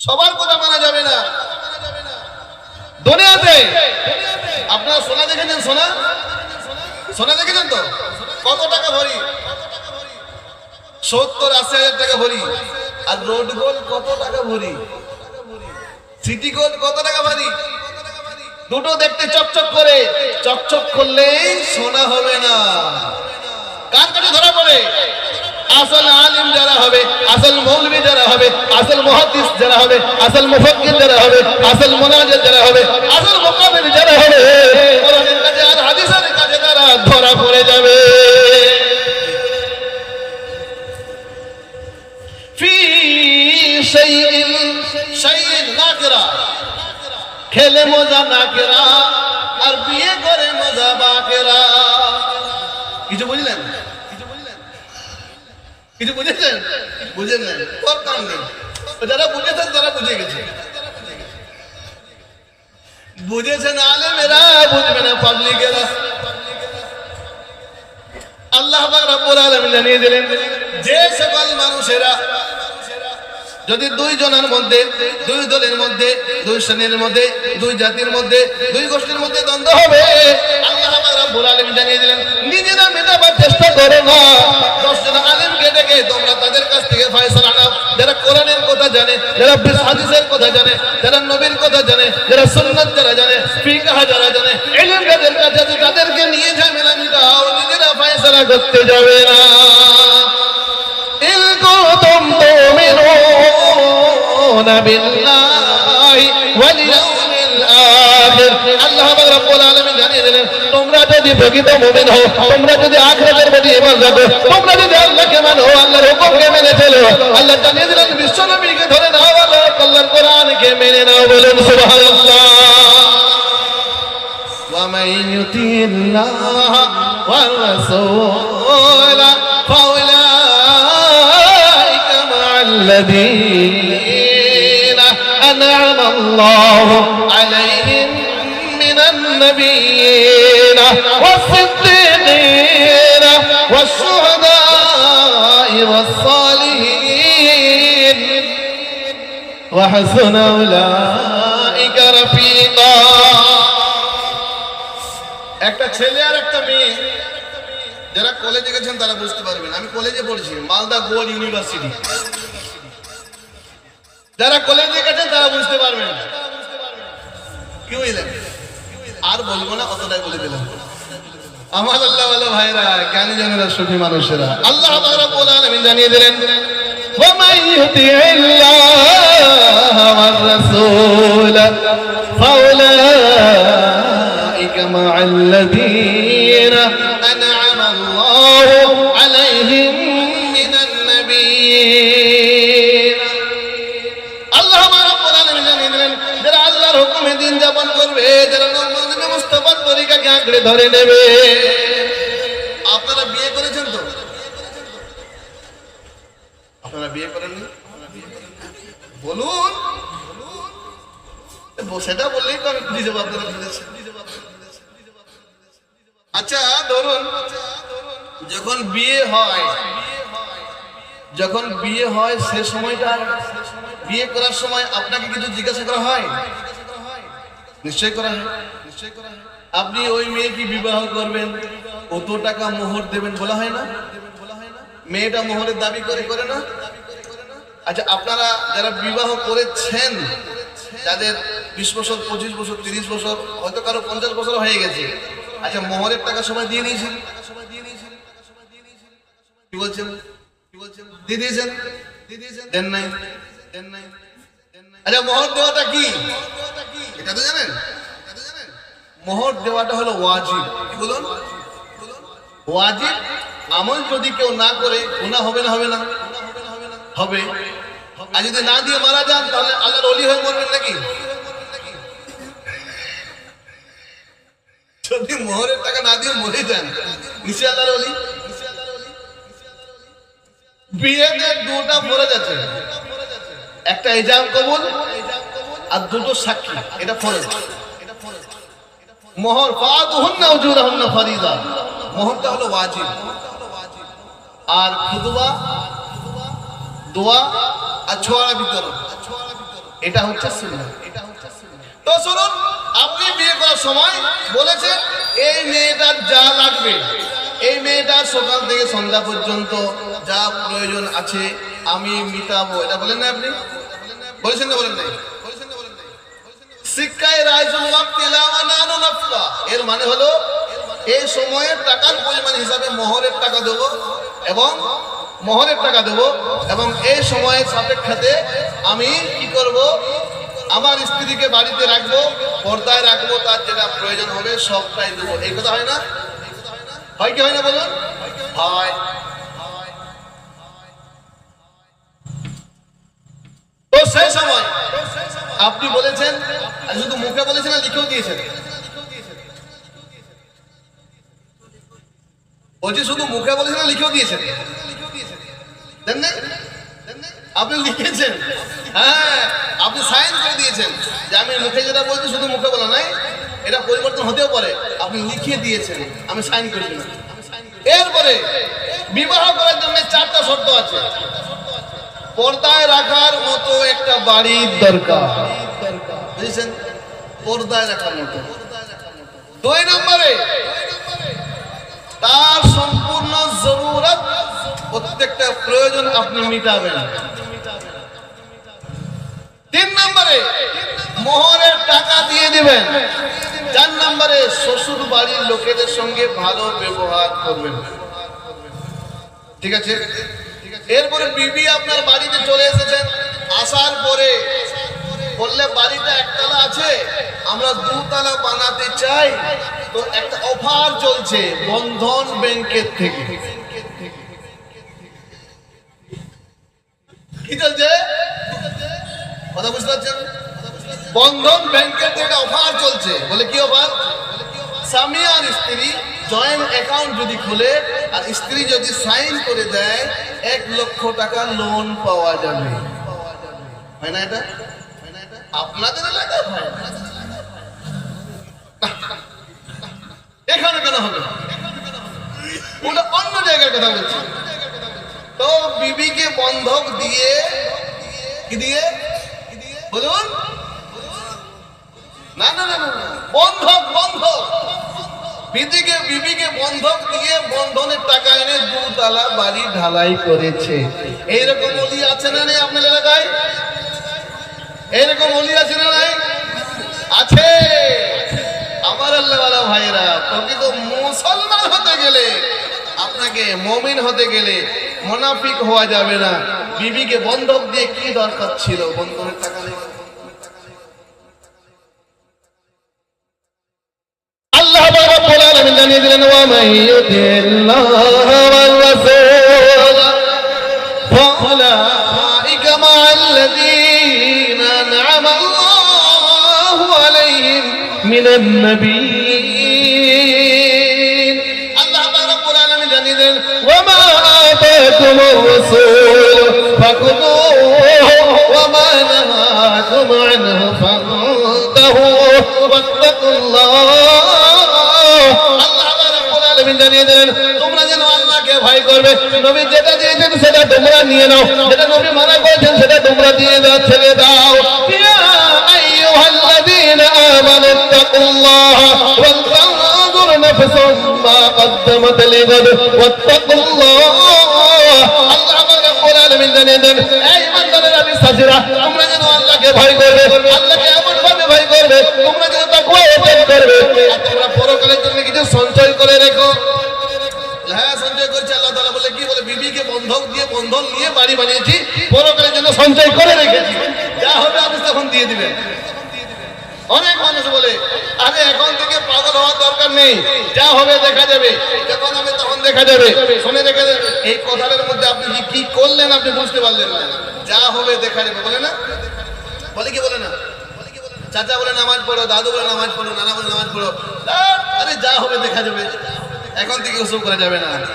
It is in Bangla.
সবার কথা মানা যাবে না। দুনিয়াতে, আপনারা সোনা দেখেছেন সোনা? সোনা দেখেছেন তো? কত টাকা ভরি? সত্তর, আশি হাজার টাকা ভরি। আর রোড গোল্ড কত টাকা ভরি? সিটি গোল্ড কত টাকা ভরি? দুটো দেখতে চকচক করে। চকচক করলেই সোনা হবে না। কার কাছে ধরা পড়ে? আসল আলিম যারা হবে, আসল মৌলবী যারা হবে, আসল মুহাদ্দিস যারা হবে, আসল মুফাক্কির যারা হবে, আসল মুনাজির যারা হবে, আসল মুকাবির যারা হবে আর হাদিসের কাছে তারা ধরা পড়ে যাবে। ফি শাইইন শাইইন নাকিরা। খেলে মজা নাকেরা, আর বিয়ে করে মজা বাকেরা। কিছু বুঝলেন কিছু বুঝেছেন? বুঝেন দরকার নেই। যারা বুঝেছেন, তারা বুঝে গেছে। বুঝেছেন বুঝবে না আল্লাহ রব্বুল আলামিন জানিয়ে দিলেন, যে সকল মানুষেরা যদি দুই জনের মধ্যে, দুই দলের মধ্যে, দুই শ্রেণির মধ্যে, দুই জাতির মধ্যে, দুই গোষ্ঠীর মধ্যে দ্বন্দ্ব হবে, আল্লাহ রব্বুল আলম জানিয়ে দিলেন, নিজেরা মেটাবার চেষ্টা করো না। দশজন আলেমকে ডেকে, তোমরা তাদের কাছ থেকে ফয়সলা নাও। যারা কোরআনের কথা জানে, যারা হাদিসের কথা জানে, যারা নবীর কথা জানে, যারা সুন্নাত যারা জানে, ফিকাহ যারা জানে এলেম যাদের কাছে আছে তাদেরকে নিয়ে ঝামেলা মিটাও, নিজেরা ফয়সলা করতে যাবে না। ইলকুতুম তুমিনুনা বিল্লাহি ওয়াল ইয়াউমিল আখির। আল্লাহ রাব্বুল আলামিন জানিয়ে দিলেন যদি প্রকৃত মুমিন হও তোমরা যদি আখিরাতের প্রতি ঈমান রাখো তোমরা যদি আল্লাহকে মানো আল্লাহর হুকুমকে মেনে চলো আল্লাহ জানিয়ে দিলেন বিশ্ব নবীকে ধরে নাও আল্লাহ আল্লাহর কোরআনকে মেনে নাও বলুন সুবহানাল্লাহ ومن يطع الله والرسول فأولئك مع الذين أنعم الله عليهم من النبيين والصديقين والشهداء والصالحين وحسن أولئك رفيقا একটা ছেলে আর একটা মেয়ে যারা কলেজে গেছেন তারা বুঝতে পারবেন আমি কলেজে পড়ছি মালদা গোয়াল ইউনিভার্সিটি যারা কলেজে গেছেন তারা বুঝতে পারবেন কি বুঝলেন আর বলবো না কতটাই বলে দিলাম আমার আল্লাহ আল্লাহ ভাইরা জ্ঞানী জনেরা সুখী মানুষেরা আল্লাহ তাআলা বলে আলামিন জানিয়ে দিলেন ومن يطع الله والرسول فأولئك مع الذين أنعم الله আঁকড়ে ধরে নেবে। আপনারা বিয়ে করেছেন তো? আপনারা বিয়ে করেননি? বলুন। সেটা বললেই তো আমি যাব আপনারা আচ্ছা ধরুন, যখন বিয়ে হয়, যখন বিয়ে হয় সে সময়টা, বিয়ে করার সময় আপনাকে কিছু জিজ্ঞাসা করা হয়? নিশ্চয় করা হয়। নিশ্চয় করা হয়। আপনি ওই মেয়েকে বিবাহ করবেন? কত টাকা মোহর দেবেন বলা হয় না? মেয়েটা মোহরের দাবি করে করে না? আচ্ছা আপনারা যারা বিবাহ করেছেন, যাদের বিশ বছর, পঁচিশ বছর, তিরিশ বছর, হয়তো কারও পঞ্চাশ বছর হয়ে গেছে। আচ্ছা মোহরের টাকা সময় দিয়ে দিয়েছেন কি বলছেন? কি বলছেন? দিয়ে দিয়েছেন? দিয়ে দিয়েছেন? দেন নাই? দেন নাই? আচ্ছা মোহর দেওয়াটা কি? এটা তো জানেন? মোহর দেওয়াটা হলো ওয়াজিব। কি বলুন? ওয়াজিব আমল যদি কেউ না করে, গুনাহ হবে না হবে না? হবে। আর যদি না দিয়ে মারা যান, তাহলে আল্লাহর অলি হয়ে মরবেন নাকি? যদি মোহরের টাকা না দিয়ে মরে যান নিচে আল্লাহর অলি বিয়েতে দুটা ফরজ আছে একটা এজাম কবুল আর দুটো সাক্ষী, এটা ফরজ। মোহর উজুরাহুন্না ফরিদা। মোহরটা হলো ওয়াজিব। আর দোয়া আর ছোয়ারা এটা হচ্ছে সুন্নাহ। তো শুনুন, আপনি বিয়ে করার সময় বলেছেন, এই মেয়েটার যা লাগবে, এই মেয়েটার সকাল থেকে সন্ধ্যা পর্যন্ত যা প্রয়োজন আছে, আমি মিটাবো। এটা বলেন না আপনি? বলেছেন না বলেন নাই বলেছেন না বলেন নাই এর মানে হলো, এই সময়ের টাকার পরিমাণ হিসাবে মোহরের টাকা দেব এবং মোহরের টাকা দেব এবং এই সময়ের সাপেক্ষাতে আমি কি করব? আমার স্ত্রীকে বাড়িতে রাখব, পর্দায় রাখব, তার যেটা প্রয়োজন হবে সবটাই দেবো। এই কথা হয় না? হয় কি হয় না বলুন? হয়। তো সেই সময় আপনি বলেছেন শুধু মুখে বলেছেন আর লিখেও দিয়েছেন। বলছি শুধু মুখে বলেছেন আর লিখেও দিয়েছেন। দেন নাই? আপনি লিখেছেন। হ্যাঁ আপনি সাইন করে দিয়েছেন যে আমি মুখে যেটা বলছি শুধু মুখে বলা নাই, এটা পরিবর্তন হতেও পারে। আপনি লিখিয়ে দিয়েছেন, আমি সাইন করে দিলাম এরপরে বিবাহ করার জন্য চারটা শর্ত আছে। পর্দায় রাখার মতো একটা বাড়ির দরকার। বুঝেছেন? পর্দায় রাখার মতো। দুই নম্বরে, তার সম্পূর্ণ জরুরত প্রত্যেকটা প্রয়োজন আপনি মিটাবেন। তিন নম্বরে, মোহরের টাকা দিয়ে দিবেন। চার নম্বরে শ্বশুর বাড়ির লোকেদের সঙ্গে ভালো ব্যবহার করবেন। ঠিক আছে? এরপরে বিবি আপনার বাড়িতে চলে এসেছেন। আসার পরে বললে বাড়িটা একতলা আছে, আমরা দুতলা বানাতে চাই। তো একটা অফার চলছে বন্ধন ব্যাংকের থেকে। কি চলছে? কথা বুঝতে পারছেন? বন্ধন ব্যাংকের থেকে অফার চলছে। বলে কি অফার? স্বামী আর স্ত্রী জয়েন্ট অ্যাকাউন্ট যদি খুলে আর স্ত্রী যদি সাইন করে দেয়, এক লক্ষ টাকা লোন পাওয়া যাবে। হয় না এটা? আপনাদের এলাকায় হয়? এখানে কেন হবে? ওটা অন্য জায়গার কথা বলছি। তো বিবিকে বন্ধক দিয়ে কি দিয়ে? বলুন। না না না। বন্ধক বন্ধক। বিদিকে বিবিকে বন্ধক দিয়ে বন্ধনের টাকা এনে দুতলা বাড়ি ঢালাই করেছে। এইরকম অলি আছে না নেই আপনার এলাকায়? এইরকম অলি আছে না নাই? আছে। আমার আল্লাহওয়ালা ভাইরা প্রকৃত মুসলমান হতে গেলে, আপনাকে মমিন হতে গেলে মোনাফিক হওয়া যাবে না। বিবিকে বন্ধক দিয়ে কি দরকার ছিল? বন্ধনের টাকা নেই عدلا ومن يطع الله والرسول. فأولئك مع الذين أنعم الله عليهم من النبيين. الله رب العالمين. جنيدا وما آتاكم الرسول فخذوه وما نهاكم عنه فانتهوا. واتقوا الله জানিয়ে দিলেন তোমরা যেন আল্লাহকে ভয় করবে নবী যেটা দিয়েছেন সেটা তোমরা নিয়ে নাও যেটা নবী মানা করেছেন সেটা তোমরা দিয়ে দাও ছেড়ে দাও ইয়া আইয়ুহাল্লাযীনা আমানু তাকুল্লাহ ওয়াল তানজুর নাফসুম মা قدمت لغد واتقوا الله আল্লাহ রাব্বুল আলামিন জানিয়ে দেন এই ইমানদারেরা বিশ্বাসীরা তোমরা যেন আল্লাহকে ভয় করবে আল্লাহকে এমন ভাবে ভয় করবে তোমরা বন্ধন নিয়ে বাড়ি বানিয়েছি, পরকালের জন্য সঞ্চয় করে রেখেছি। যা হবে আপনি তখন দিয়ে দিবেন। অনেক মানুষ বলে, আরে, এখন থেকে পাগল হওয়ার দরকার নেই। যা হবে দেখা যাবে। যখন হবে তখন দেখা যাবে। শুনে দেখা যাবে। এই কথাটার মধ্যে আপনি কি কি করলেন, আপনি বুঝতে পারলেন না। যা হবে দেখা যাবে। বলে না? বলে কি বলে না? চাচা বলে, নামাজ পড়ো। দাদু বলে, নামাজ পড়ো। নানা বলে, নামাজ পড়ো। আরে, যা হবে দেখা যাবে। এখন থেকে ওসব করা যাবে না।